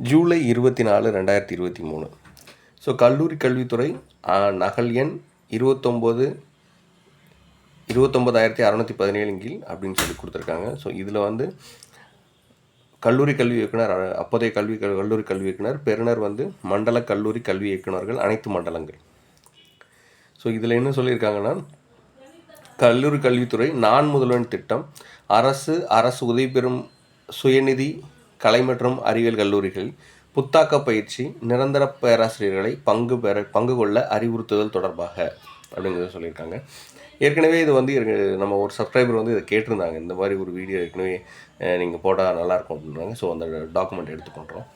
ஜூலை இருபத்தி நாலு ரெண்டாயிரத்தி இருபத்தி மூணு. ஸோ கல்லூரி கல்வித்துறை நகல் எண் இருபத்தொம்போது இருபத்தொம்போதாயிரத்தி அறநூற்றி பதினேழு கீழ் அப்படின்னு சொல்லி கொடுத்துருக்காங்க. ஸோ இதில் வந்து கல்லூரி கல்வி இயக்குனர் அ- அப்போதைய கல்வி கல்லூரி கல்வி இயக்குனர் பெறுநர் வந்து மண்டல கல்லூரி கல்வி இயக்குனர்கள் அனைத்து மண்டலங்கள். ஸோ இதில் என்ன சொல்லியிருக்காங்கன்னா கல்லூரி கல்வித்துறை நான் முதல்வன் திட்டம் அரசு அரசு உதவி பெறும் சுயநிதி கலை மற்றும் அறிவியல் கல்லூரிகளில் புத்தாக்க பயிற்சி நிரந்தர பேராசிரியர்களை பங்கு பெற பங்கு கொள்ள அறிவுறுத்துதல் தொடர்பாக அப்படிங்கிறத சொல்லியிருக்காங்க. ஏற்கனவே இது வந்து நம்ம ஒரு சப்ஸ்கிரைபர் வந்து இதை கேட்டிருந்தாங்க. இந்த மாதிரி ஒரு வீடியோ ஏற்கனவே நீங்கள் போட்டால் நல்லாயிருக்கும் அப்படின்றாங்க ஸோ அந்த டாக்குமெண்ட் எடுத்து பண்ணுறோம்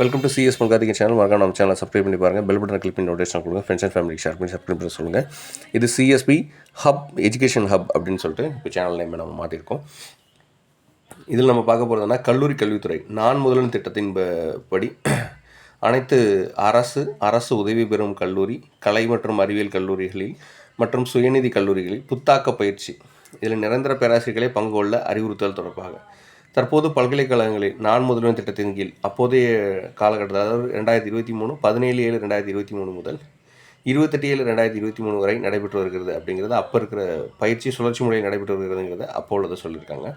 வெல்கம் டு சிஎஸ் பங்காதிக சேனல் மறக்காம நம்ம சேனலை சப்ஸ்கிரைப் பண்ணி பாருங்கள் பெல் பட்டன் கிளிக் பண்ணி நோட்டிஃபிகேஷன் கொடுங்க. ஃப்ரெண்ட்ஸ் அண்ட் ஃபேமிலி ஷேர் பண்ணி சப்ஸ்கிரைப் பண்ண சொல்லுங்கள் இது சிஎஸ்பி ஹப் எஜுகேஷன் ஹப் அப்படின்னு சொல்லிட்டு இப்போ சேனல் நேம் நம்ம மாற்றிருக்கோம் இதில் நம்ம பார்க்க போகிறதுனா கல்லூரி கல்வித்துறை. நான் முதலின் திட்டத்தின் ப- படி அனைத்து அரசு அரசு உதவி பெறும் கல்லூரி கலை மற்றும் அறிவியல் கல்லூரிகளில் மற்றும் சுயநிதி கல்லூரிகளில் புத்தாக்க பயிற்சி. இதில் நிரந்தர பேராசிரியர்களை பங்கு கொள்ள அறிவுறுத்தல் தொடர்பாக. தற்போது பல்கலைக்கழகங்களில் நான் முதல்வன் திட்டத்தின் கீழ் அப்போதைய காலகட்டத்தில் அதாவது ரெண்டாயிரத்தி இருபத்தி மூணு பதினேழு ஏழு ரெண்டாயிரத்தி இருபத்தி மூணு முதல் இருபத்தெட்டு ஏழு ரெண்டாயிரத்தி இருபத்தி மூணு வரை நடைபெற்று வருகிறது அப்படிங்கிறது அப்போ இருக்கிற பயிற்சி சுழற்சி முறையில் நடைபெற்று வருகிறதுங்கிறத அப்போ உள்ளதை சொல்லியிருக்காங்க.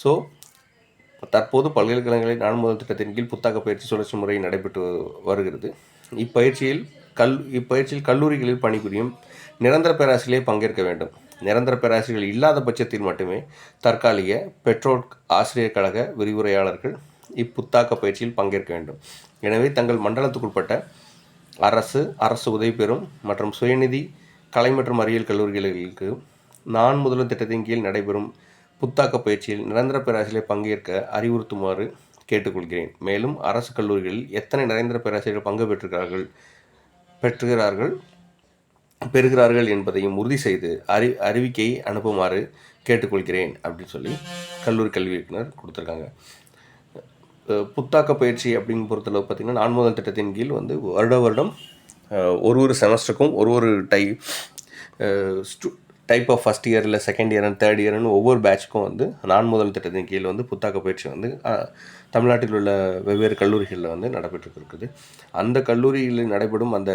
ஸோ தற்போது பல்கலைக்கழகங்களில் நான் முதல் திட்டத்தின் கீழ் புத்தாக்க பயிற்சி சுழற்சி முறை நடைபெற்று வருகிறது. இப்பயிற்சியில் கல் இப்பயிற்சியில் கல்லூரிகளில் பணிபுரியும் நிரந்தர பேராசிரியர்களே பங்கேற்க வேண்டும். நிரந்தர பேராசிரியர்கள் இல்லாத பட்சத்தில் மட்டுமே தற்காலிக பெற்றோர் ஆசிரியர் கழக விரிவுரையாளர்கள் இப்புத்தாக்க பயிற்சியில் பங்கேற்க வேண்டும். எனவே தங்கள் மண்டலத்துக்குட்பட்ட அரசு அரசு உதவி பெறும் மற்றும் சுயநிதி கலை மற்றும் அறிவியல் கல்லூரிகளுக்கு நான் முதல்வர் திட்டத்தின் கீழ் நடைபெறும் புத்தாக்க பயிற்சியில் நிரந்தர பேராசிரியரை பங்கேற்க அறிவுறுத்துமாறு கேட்டுக்கொள்கிறேன். மேலும் அரசு கல்லூரிகளில் எத்தனை நிரந்தர பேராசிரியர்கள் பங்கு பெற்றிருக்கிறார்கள் பெற்றுகிறார்கள் பெறுகிறார்கள் என்பதையும் உறுதி செய்து அறி அறிவிக்கையை அனுப்புமாறு கேட்டுக்கொள்கிறேன் அப்படின்னு சொல்லி கல்லூரி கல்வி இயக்குனர் கொடுத்துருக்காங்க. புத்தாக்க பயிற்சி அப்படின்னு பொறுத்தளவு பார்த்திங்கன்னா நான்முதல் திட்டத்தின் கீழ் வந்து வருட வருடம் ஒரு ஒரு செமஸ்டருக்கும் ஒரு ஒரு ty type of first year இல்லை செகண்ட் இயர் அண்ட் தேர்ட் இயர்னு ஒவ்வொரு பேட்ச்க்கும் வந்து நான் முதல் திட்டத்தின் கீழ் வந்து புத்தாக்க பயிற்சி வந்து தமிழ்நாட்டில் உள்ள வெவ்வேறு கல்லூரிகளில் வந்து நடைபெற்று இருக்குது அந்த கல்லூரியில் நடைபெறும் அந்த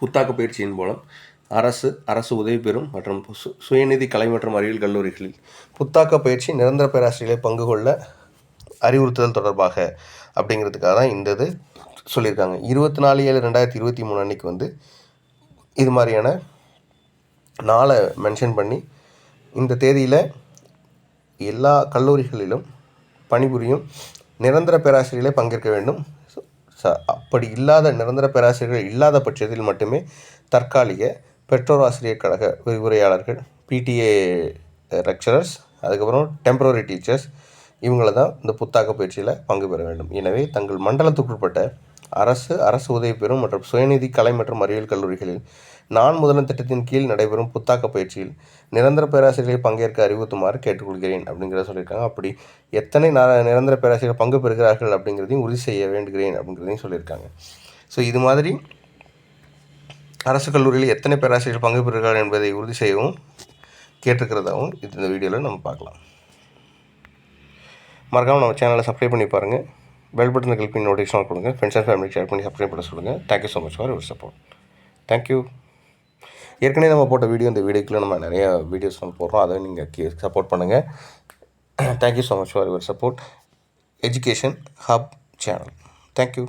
புத்தாக்க பயிற்சியின் மூலம் அரசு அரசு உதவி பெறும் மற்றும் சு சுயநிதி கலை மற்றும் அறிவியல் கல்லூரிகளில் புத்தாக்க பயிற்சி நிரந்தர பேராசிரியர்களை பங்கு கொள்ள அறிவுறுத்துதல் தொடர்பாக அப்படிங்கிறதுக்காக தான் இந்த இது சொல்லியிருக்காங்க. இருபத்தி நாலு ஏழு ரெண்டாயிரத்தி இருபத்தி மூணு அன்னைக்கு வந்து இது மாதிரியான நாளை மென்ஷன் பண்ணி இந்த தேதியில் எல்லா கல்லூரிகளிலும் பணிபுரியும் நிரந்தர பேராசிரியர்களே பங்கேற்க வேண்டும். அப்படி இல்லாத நிரந்தர பேராசிரியர்கள் இல்லாத பட்சத்தில் மட்டுமே தற்காலிக பெற்றோர் ஆசிரியர் கழக விரிவுரையாளர்கள் பிடிஏ லெக்சரர்ஸ் அதுக்கப்புறம் டெம்பரரி டீச்சர்ஸ் இவங்கள தான் இந்த புத்தாக்க பயிற்சியில் பங்கு பெற வேண்டும். எனவே தங்கள் மண்டலத்துக்குட்பட்ட அரசு அரசு உதவி பெறும் மற்றும் சுயநிதி கலை மற்றும் அறிவியல் கல்லூரிகளில் நான் முதல்வன் திட்டத்தின் கீழ் நடைபெறும் புத்தாக்க பயிற்சியில் நிரந்தர பேராசிரியர்களை பங்கேற்க அறிவுறுத்துமாறு கேட்டுக்கொள்கிறேன் அப்படிங்கிறத சொல்லியிருக்காங்க. அப்படி எத்தனை நா- நிரந்தர பேராசிரியர்கள் பங்கு பெறுகிறார்கள் அப்படிங்கிறதையும் உறுதி செய்ய வேண்டுகிறேன் அப்படிங்கிறதையும் சொல்லியிருக்காங்க. ஸோ இது மாதிரி அரசு கல்லூரியில் எத்தனை பேராசிரியர்கள் பங்கு பெறுகிறார்கள் என்பதை உறுதி செய்யவும் கேட்டிருக்கிறதாகவும் இந்த வீடியோவில் நம்ம பார்க்கலாம். மறக்காமல் நம்ம சேனலை சப்ஸ்கிரைப் பண்ணி பாருங்கள் பெல் பட்டன் கிளிக் பண்ணி நோட்டிஃபிகேஷன் கொடுங்க. ஃப்ரெண்ட்ஸ் அண்ட் ஃபேமிலி ஷேர் பண்ணி சப்ஸ்கிரைப் பண்ண சொல்லுங்கள் thank you so much for your support thank you ஏற்கனவே நம்ம போட்ட வீடியோ இந்த வீடியோக்குள்ளே நம்ம நிறைய வீடியோஸ் நம்ம போடுறோம். அதை நீங்கள் சப்போர்ட் பண்ணுங்கள் thank you so much for your support education hub channel thank you